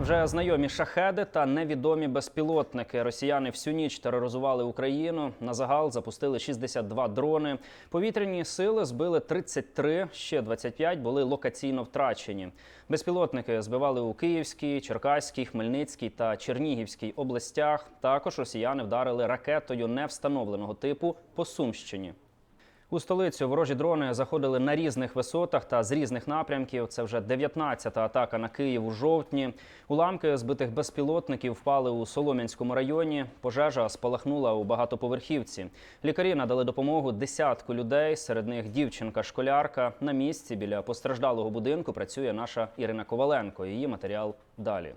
Вже знайомі шахеди та невідомі безпілотники. Росіяни всю ніч тероризували Україну. На загал запустили 62 дрони. Повітряні сили збили 33, ще 25 були локаційно втрачені. Безпілотники збивали у Київській, Черкаській, Хмельницькій та Чернігівській областях. Також росіяни вдарили ракетою невстановленого типу по Сумщині. У столицю ворожі дрони заходили на різних висотах та з різних напрямків. Це вже 19-та атака на Київ у жовтні. Уламки збитих безпілотників впали у Солом'янському районі. Пожежа спалахнула у багатоповерхівці. Лікарі надали допомогу десятку людей. Серед них дівчинка-школярка. На місці біля постраждалого будинку працює наша Ірина Коваленко. Її матеріал далі.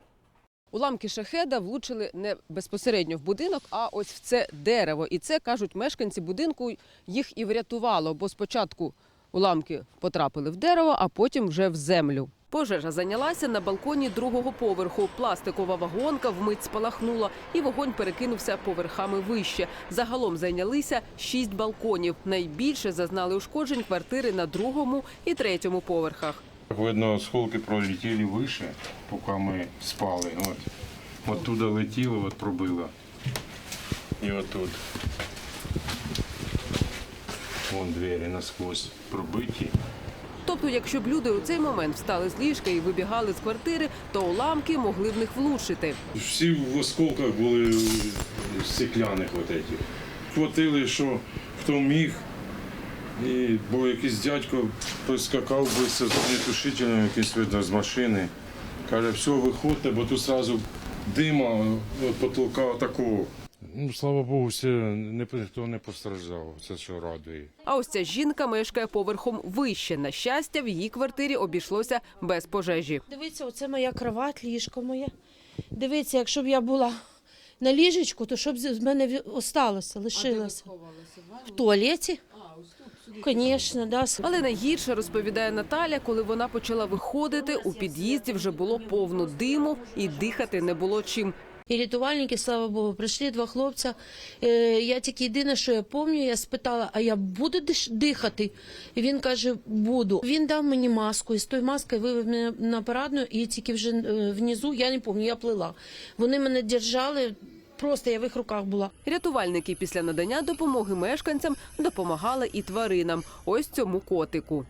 Уламки шахеда влучили не безпосередньо в будинок, а ось в це дерево. І це кажуть мешканці будинку їх і врятувало, бо спочатку уламки потрапили в дерево, а потім вже в землю. Пожежа зайнялася на балконі другого поверху. Пластикова вагонка вмить спалахнула, і вогонь перекинувся поверхами вище. Загалом зайнялися шість балконів. Найбільше зазнали ушкоджень квартири на другому і третьому поверхах. Видно, осколки пролетіли вище, поки ми спали. От. Оттуда летіло, от пробило. І отут. Вон двері насквозь пробиті. Тобто, якщо б люди у цей момент встали з ліжка і вибігали з квартири, то уламки могли в них влучити. Всі в осколках були стекляних. Хватили, що хто міг. І був якийсь дядько, прискакав з тушителем якийсь видно з машини. Каже, все, виходьте, бо тут одразу дима від потолка такого. Ну, слава Богу, все, ніхто не постраждав. Це що радує. А ось ця жінка мешкає поверхом вище. На щастя, в її квартирі обійшлося без пожежі. Дивіться, оце моя кровать, ліжко моє. Дивіться, якщо б я була на ліжечку, то щоб з мене осталося, лишилося? В туалеті? Звісно, да. Але найгірше розповідає Наталя, коли вона почала виходити, у під'їзді вже було повно диму і дихати не було чим. І рятувальники, слава Богу, прийшли два хлопця. Е, я тільки єдине, що я пам'ятаю, я спитала, а я буду дихати? І він каже, буду. Він дав мені маску, і з тою маскою вивів мене на парадну, і тільки вже е, внизу, я не пам'ятаю, я плила. Вони мене держали, просто я в їх руках була. Рятувальники після надання допомоги мешканцям допомагали і тваринам. Ось цьому котику.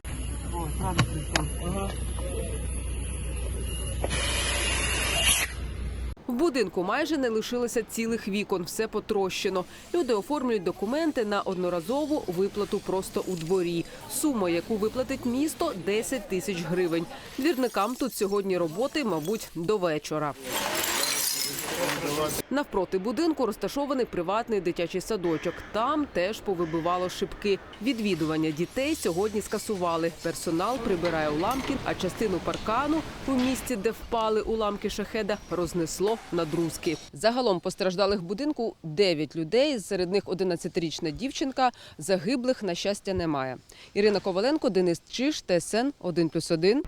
В будинку майже не лишилося цілих вікон, все потрощено. Люди оформлюють документи на одноразову виплату просто у дворі. Сума, яку виплатить місто, 10 тисяч гривень. Двірникам тут сьогодні роботи, мабуть, до вечора. Навпроти будинку розташований приватний дитячий садочок. Там теж повибивало шибки. Відвідування дітей сьогодні скасували. Персонал прибирає уламки, а частину паркану у місці, де впали уламки шахеда, рознесло на друзки. Загалом постраждалих будинку 9 людей. Серед них 11-річна дівчинка. Загиблих на щастя немає. Ірина Коваленко, Денис Чиш, ТСН 1+,1.